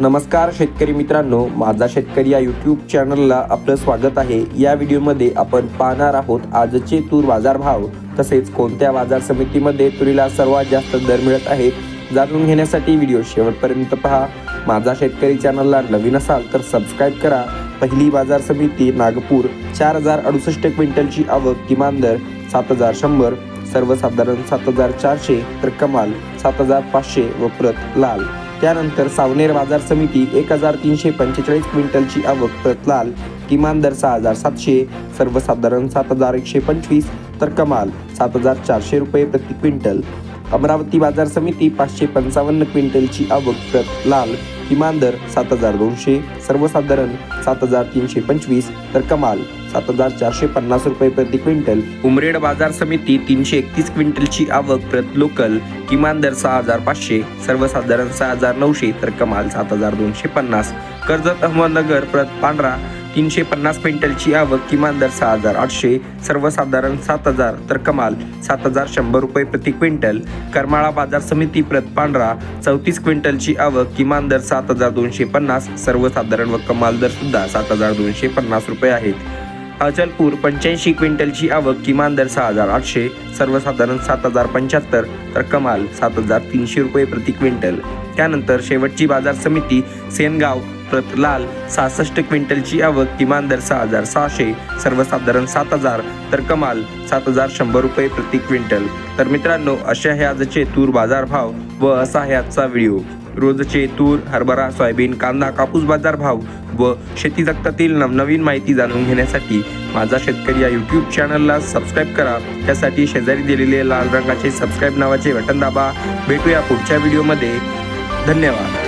नमस्कार शेतकरी मित्रांनो माझा शेतकरी या यूट्यूब चॅनलला आपलं स्वागत आहे. या व्हिडिओमध्ये आपण पाहणार आहोत आजचे तूर बाजारभाव तसेच कोणत्या बाजार समितीमध्ये तुरीला सर्वात जास्त दर मिळत आहेत जाणून घेण्यासाठी व्हिडिओ शेवटपर्यंत पहा. माझा शेतकरी चॅनलला नवीन असाल तर सबस्क्राईब करा. पहिली बाजार समिती नागपूर चार हजार अडुसष्ट क्विंटलची आवक किमान दर सात हजार शंभर सर्वसाधारण सात हजार चारशे तर कमाल सात हजार पाचशे व प्रत लाल. त्यानंतर सावनेर बाजार समिती एक हजार तीनशे पंचेचाळीस क्विंटलची आवक प्रत लाल किमान दर सहा हजार सातशे सर्वसाधारण सात हजार एकशे पंचवीस तर कमाल सात हजार चारशे रुपये प्रति क्विंटल. अमरावती बाजार समिती पाचशे पंचावन्न क्विंटलची आवक प्रत लाल किमान दर सात हजार दोनशे सर्वसाधारण सात हजार तीनशे पंचवीस तर कमाल सात हजार चारशे पन्नास रुपये प्रति क्विंटल. उमरेड बाजार समिती तीनशे एकतीस क्विंटलची आवक प्रत लोकल किमान दर सहा हजार पाचशे सर्वसाधारण सहा हजार नऊशे तर कमाल सात हजार दोनशे पन्नास. कर्जत अहमदनगर प्रत पांढरा तीनशे पन्नास क्विंटलची आवक किमान दर सहा हजार आठशे सर्वसाधारण सात हजार तर कमाल सात हजार शंभर रुपये प्रति क्विंटल. करमाळा बाजार समिती प्रत पांढरा चौतीस क्विंटलची आवक किमान दर सात हजार दोनशे पन्नास सर्वसाधारण व कमाल दर सुद्धा सात हजार दोनशे पन्नास रुपये आहेत. अचलपूर पंच्याऐंशी क्विंटलची आवक किमान दर सहा हजार आठशे सर्वसाधारण सात हजार पंच्याहत्तर तर कमाल सात हजार तीनशे रुपये प्रति क्विंटल. त्यानंतर शेवटची बाजार समिती सेनगाव प्रतलाल सहासष्ट क्विंटलची आवक किमान दर सहा हजार सहाशे सर्वसाधारण सात हजार तर कमाल सात हजार शंभर रुपये प्रति क्विंटल. तर मित्रांनो अशा हे आजचे तूर बाजार भाव व असा आहे आजचा व्हिडिओ. रोजचे तूर हरभरा सोयाबीन कांदा कापूस बाजार भाव व शेती जगतातील नवनवीन माहिती जाणून घेण्यासाठी माझा शेतकरी या यूट्यूब चॅनलला सबस्क्राईब करा. त्यासाठी शेजारी दिलेले लाल रंगाचे सबस्क्राईब नावाचे बटन दाबा. भेटूया पुढच्या व्हिडिओमध्ये धन्यवाद.